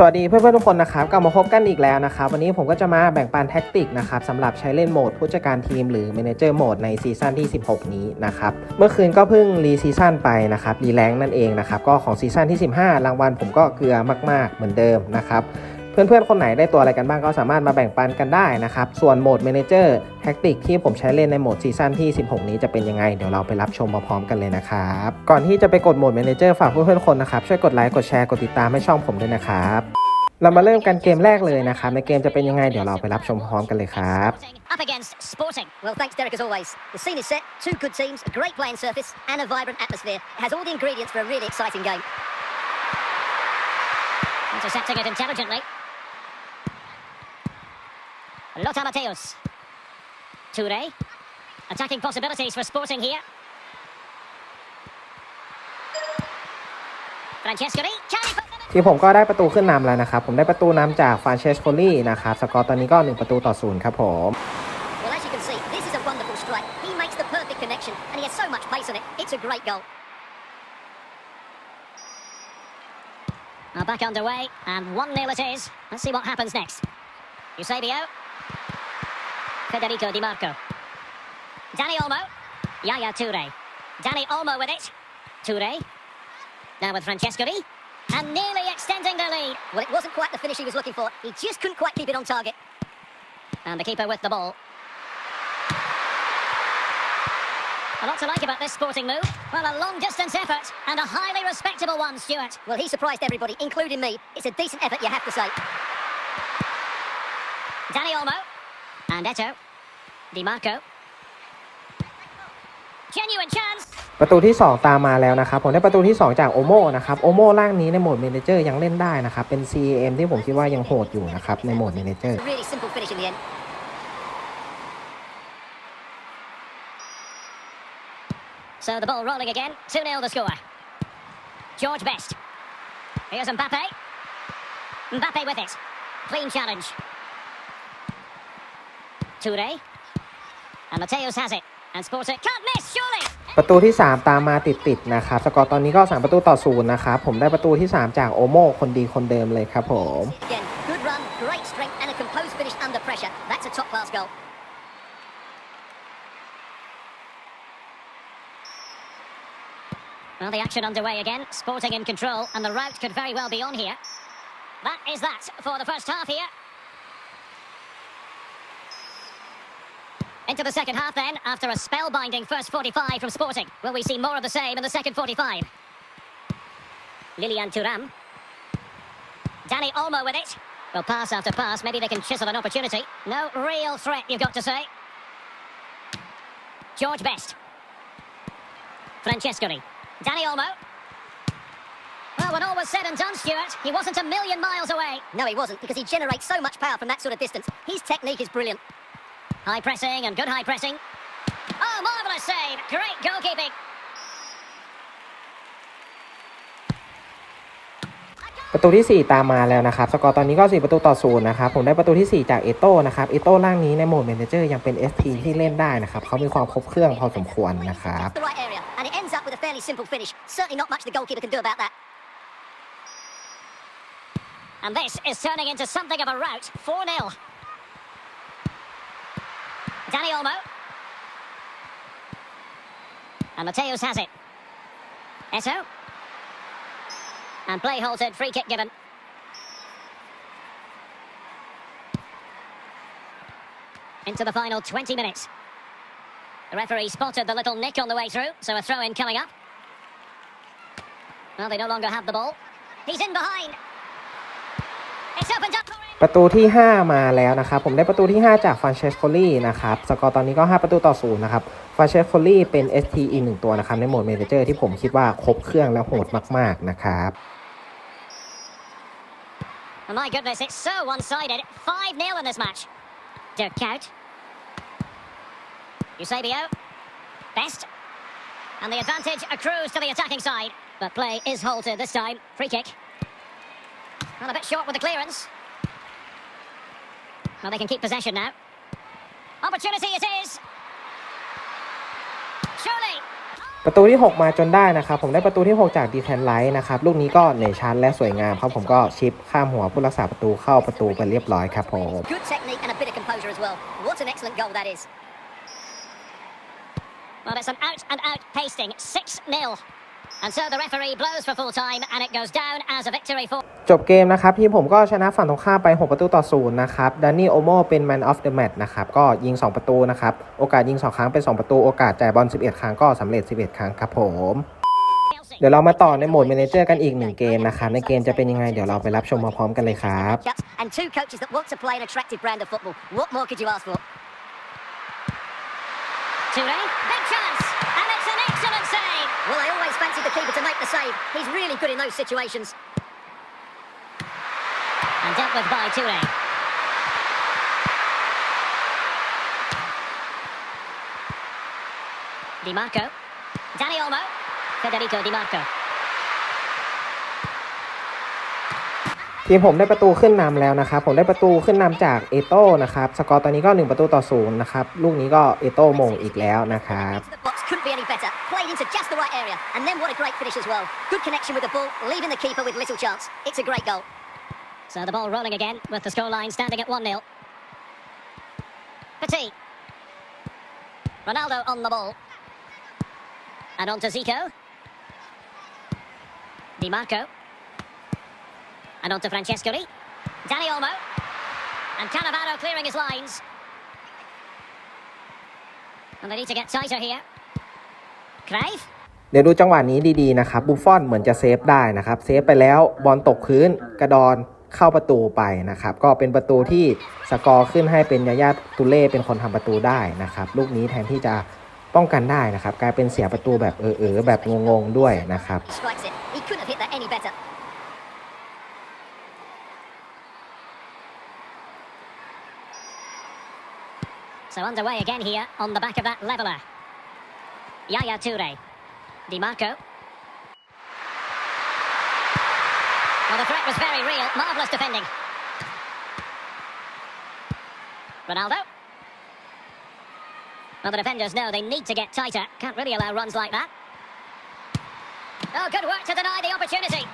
สวัสดีเพื่อนๆทุกคนนะครับกลับมาพบกันอีกแล้วนะครับวันนี้ผมก็จะมาแบ่งปันแท็กติกนะครับสำหรับใช้เล่นโหมดผู้จัดการทีม หรือ Manager โหมดในซีซั่นที่ 16 นี้นะครับเมื่อคืนก็เพิ่งรีซีซั่นไปนะครับรีแรงนั่นเองนะครับก็ของซีซั่นที่ 15 รางวัลผมก็เกลือมาก ๆ เหมือนเดิมนะครับเพื่อน ๆ คนไหนได้ตัวอะไรกันบ้าง ก็สามารถมาแบ่งปันกันได้นะครับส่วนโหมด Manager แท็กติกที่ผมใช้เล่นในโหมดซีซั่นที่16 นี้จะเป็นยังไง เดี๋ยวเราไปรับชมมาพร้อมกันเลยนะครับก่อนที่จะไปกดโหมด Manager ฝากเพื่อนๆคนนะครับ ช่วยกดไลค์กดแชร์กดติดตามให้ช่องผมด้วยนะครับเรามาเริ่มกันเกมแรกเลยนะครับในเกมจะเป็นยังไง เดี๋ยวเราไปรับชมพร้อมกันเลยครับ Up against Sporting. Well, thanks, Derek, as always. The scene is set, two good teams, a great playing surface, and a vibrant atmosphere. It has all the ingredients for a really exciting game. Intercepting it intelligently. Lotta Mateos. Toure. Attacking possibilities for Sporting here. Francescoli. Can he ทีผมก็ได้ประตูขึ้นนำแล้วนะครับผมได้ประตูนำจากฟานเชสโคลี่นะครับสกอร์ตอนนี้ก็1ประตูต่อศูนย์ครับผม Well as you can see this is a wonderful strike he makes the perfect connection and he has so much pace on it it's a great goal are back underway and 1-0 it is let's see what happens next Eusebio Federico Di Marco Danny Olmo Yaya Toure Danny Olmo with it Toure now with Francesco Di and nearly extending their lead. Well, it wasn't quite the finish he was looking for. He just couldn't quite keep it on target. And the keeper with the ball. A lot to like about this sporting move. Well, a long-distance effort and a highly respectable one, Stuart. Well, he surprised everybody, including me. It's a decent effort, you have to say. Danny Olmo. And Eto. Di Marco. Genuine chance. ประตูที่ 2 ตามมาแล้วนะครับผมได้ประตูที่ 2 จากโอโมนะครับโอโมล่างนี้ในโหมดเมนเจอร์ยังเล่นได้นะครับ เป็น C A M ที่ผมคิดว่ายังโหดอยู่นะครับในโหมดเมนเจอร์ประตูที่ 3 ตามมาติดๆนะครับ สกอร์ตอนนี้ก็3ประตูต่อศูนย์นะครับผมได้ประตูที่3จาก โอโมคนดีคนเดิมเลยครับผมแล้วก็ตอนนี้ก็3ประตูต่อศูนย์นจากโอโมคนดีคนเดิมเลยครับผม Into the second half then, after a spellbinding first 45 from Sporting. Will we see more of the same in the second 45? Lilian Thuram. Danny Olmo with it. Well, pass after pass, maybe they can chisel an opportunity. No real threat, you've got to say. George Best. Francesconi. Danny Olmo. Well, when all was said and done, Stuart, he wasn't a million miles away. No, he wasn't, because he generates so much power from that sort of distance. His technique is brilliant. High pressing and good high pressing. Oh, marvellous save. Great goalkeeping. ประตูที่ 4 ตามมาแล้วนะครับสกอร์ตอนนี้ก็4ประตูต่อศูนย์นะครับ ผมได้ประตูที่ 4จากเอโต้นะครับ เอโต้ร่างนี้ในโหมดเมนเจอร์ยังเป็น s อที่เล่นได้นะครับ เขามีความครบเครื่องพอสมควรนะครับเ Danny Olmo. And Mateus has it. Eto. And play halted, free kick given. Into the final 20 minutes. The referee spotted the little nick on the way through, so a throw-in coming up. Well, they no longer have the ball. He's in behind. It's opened up. ประตูที่ 5 มาแล้วนะครับ ผมได้ประตูที่ 5 จากฟานเชสโคลี่นะครับสกอร์ตอนนี้ก็ 5 ประตูต่อ 0 นะครับฟานเชสโคลี่เป็น STE 1ตัวนะครับ ในโหมดเมเจอร์ที่ผมคิดว่าครบเครื่องแล้วโหดมาก ๆ นะครับ Oh my goodness, it's so one-sided. 5-0 in this match. Dirkout. Eusebio. Best. And the advantage accrues to the attacking side. But play is halted this time. Free kick. And a bit short with the clearance. Well, they can keep possession now. Opportunity it is. Surely. ประตูที่ 6 มาจนได้นะครับผมได้ประตูที่6จากดีแทนไลท์นะครับลูกนี้ก็เหนือชั้นและสวยงามครับผมก็ชิปข้ามหัวผู้รักษาประตูเข้าประตูไปเรียบร้อยครับผมสจบเกมนะครับทีมผมก็ชนะฝั่งตรงข้ามไป 6 ประตูต่อศูนย์นะครับดันนี่โอโมเป็น Man of the Match นะครับก็ยิง 2 ประตูนะครับโอกาสยิง2ครั้งเป็น2ประตูโอกาสจ่ายบอล11 ครั้งก็สำเร็จ 11 ครั้งครับผม เดี๋ยวเรามาต่อในโหมดเมนเจอร์กันอีกหนึ่งเกมนะคะในเกมจะเป็นยังไงเดี๋ยวเราไปรับชมมาพร้อมกันเลยครับเ w e l l r e a l l y Ends up with by two and. DiMarco. Danny Olmo. Federico DiMarco. ทีมผมได้ประตูขึ้นนำแล้วนะครับผมได้ประตูขึ้นนำจากเอโต้นะครับสกอร์ตอนนี้ก็ 1 ประตูต่อศ0นะครับลูกนี้ก็เอโต้โมงอีกแล้วนะครับเ So the ball rolling again with the scoreline standing at 1-0. Petit. Ronaldo on the ball. And on to Zico. Di Marco. And on to f r a n c e s c o l e e Danny Olmo. And Cannavaro clearing his lines. And they need to get tighter here. Crave. เดี๋ยวดูจังหวะนี้ดี ๆ นะครับบุฟฟอนเหมือนจะเซฟได้นะครับ เซฟไปแล้วบอลตกพื้นกระดอนเข้าประตูไปนะครับก็เป็นประตูที่สกอร์ขึ้นให้เป็นยายาตุเล่เป็นคนทำประตูได้นะครับลูกนี้แทนที่จะป้องกันได้นะครับกลายเป็นเสียประตูแบบเออๆแบบงงๆ ด้วยนะครับ s Well, the threat was very real. Marvellous defending. Ronaldo. Well, the defenders know they need to get tighter. Can't really allow runs like that. Oh, good work to deny the opportunity.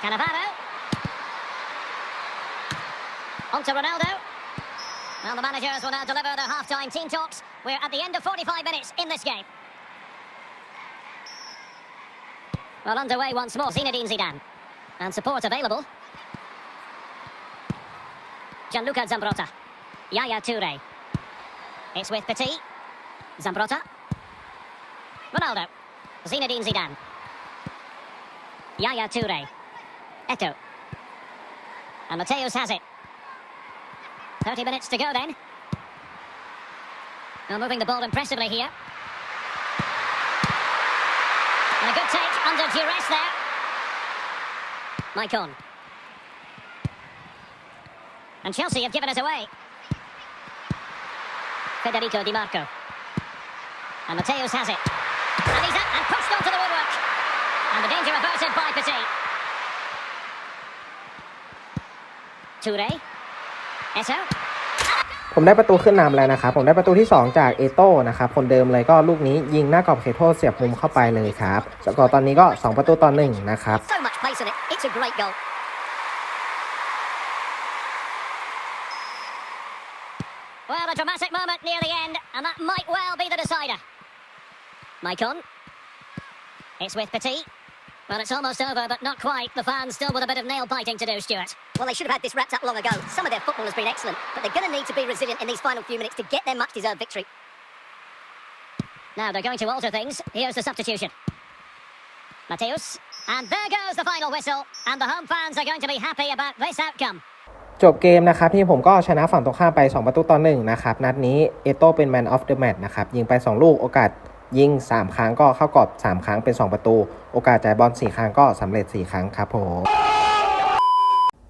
Cannavaro. On to Ronaldo. Well, the managers will now deliver their half-time team talks. We're at the end of 45 minutes in this game. Well, underway once more, Zinedine Zidane. And support available. Gianluca Zambrotta. Yaya Toure. It's with Petit. Zambrotta. Ronaldo. Zinedine Zidane. Yaya Toure. Eto. And Mateus has it. 30 minutes to go then. Now moving the ball impressively here. And a good take under duress there. Mike on. And Chelsea have given us away. Federico Di Marco. And Mateus has it. And he's up and pushed onto the woodwork. And the danger averted by Petit. Toure. Esso. ผมได้ประตูขึ้นนำแล้วนะครับ ผมได้ประตูที่ 2 จากเอโต้นะครับคนเดิมเลยก็ลูกนี้ยิงหน้ากรอบเขตโทษเสียบมุมเข้าไปเลยครับสกอร์ตอนนี้ก็ 2 ประตูต่อ1นะครับ much p i t s w i t h p e t i t Well, it's almost over, but not quite. The fans still with a bit of nail biting to do, Stuart. Well, they should have had this wrapped up long ago. Some of their football has been excellent, but they're going to need to be resilient in these final few minutes to get their much deserved victory. Now they're going to alter things. Here's the substitution. Mateus. And there goes the final whistle. And the home fans are going to be happy about this outcome. จบเกมนะครับที่ผมก็ชนะฝั่งตรงข้ามไป2ประตูต่อ1นะครับนัดนี้ เอโต้เป็นแมนออฟเดอะแมตช์นะครับ ยิงไป 2 ลูกโอกาสยิง3 ครั้งก็เข้ากรอบ 3 ครั้งเป็น 2 ประตู โอกาสจ่ายบอล4ครั้งก็สำเร็จ 4 ครั้งครับผม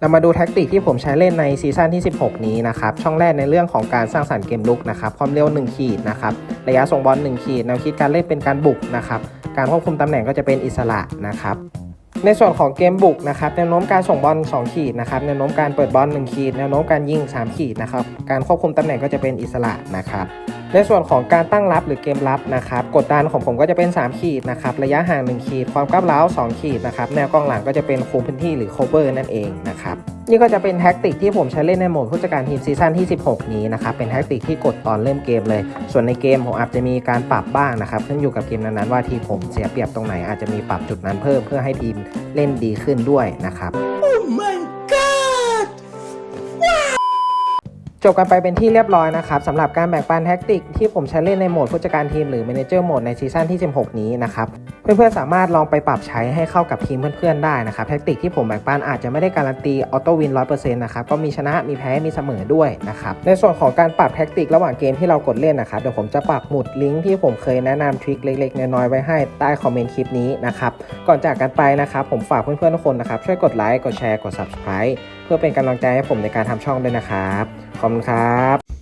เรามาดูแท็กติกที่ผมใช้เล่นในซีซั่นที่16 นี้นะครับช่องแรกในเรื่องของการสร้างสรรค์เกมลุกนะครับความเร็ว1 ขีดนะครับระยะส่งบอล1ขีดแนวคิดการเล่นเป็นการบุกนะครับการควบคุมตำแหน่งก็จะเป็นอิสระนะครับ ในส่วนของเกมบุกนะครับแนวโน้มการส่งบอล2ขีดนะครับแนวโน้มการเปิดบอล1ขีดแนวโน้มการยิง3 ขีดนะครับการควบคุมตำแหน่งก็จะเป็นอิสระนะครับในส่วนของการตั้งรับหรือเกมรับนะครับกดดันของผมก็จะเป็น 3 ขีดนะครับระยะห่าง 1 ขีดความก้าวร้าว2 ขีดนะครับแนวกองหลังก็จะเป็นคุมพื้นที่หรือ cover นั่นเองนะครับนี่ก็จะเป็นแท็กติกที่ผมใช้เล่นในโหมดผู้จัดการทีมซีซั่นที่ 16 นี้นะครับเป็นแท็กติกที่กดตอนเริ่มเกมเลย ส่วนในเกมผมอาจจะมีการปรับบ้างนะครับขึ้นอยู่กับเกมนั้นๆว่าทีมผมเสียเปรียบตรงไหนอาจจะมีปรับจุดนั้นเพิ่มเพื่อให้ทีมเล่นดีขึ้นด้วยนะครับจบกันไปเป็นที่เรียบร้อยนะครับสำหรับการแบ่งปันแท็กติกที่ผมใช้เล่นในโหมดผู้จัดการทีมหรือ Manager โหมดในซีซั่นที่16นี้นะครับ เพื่อนๆ สามารถลองไปปรับใช้ให้เข้ากับทีมเพื่อนๆได้นะครับ แท็กติกที่ผมแบ่งปันอาจจะไม่ได้การันตีออโต้วินร้อยเปอร์เซ็นต์นะครับก็มีชนะมีแพ้มีเสมอด้วยนะครับ ในส่วนของการปรับแท็กติกระหว่างเกมที่เรากดเล่นนะครับเดี๋ยวผมจะปักหมุดลิงก์ที่ผมเคยแนะนำทริคเล็กๆน้อยๆไว้ให้ใต้คอมเมนต์คลิปนี้นะครับก่อนจากกันไปนะครับผมฝากเพื่อนๆทุกคนนะครับช่วยกดไลค์กดแชร์กด subscribe เพื่อเป็นกำลังใจให้ผมในการทำช่องด้วยนะครับขอบคุณครับ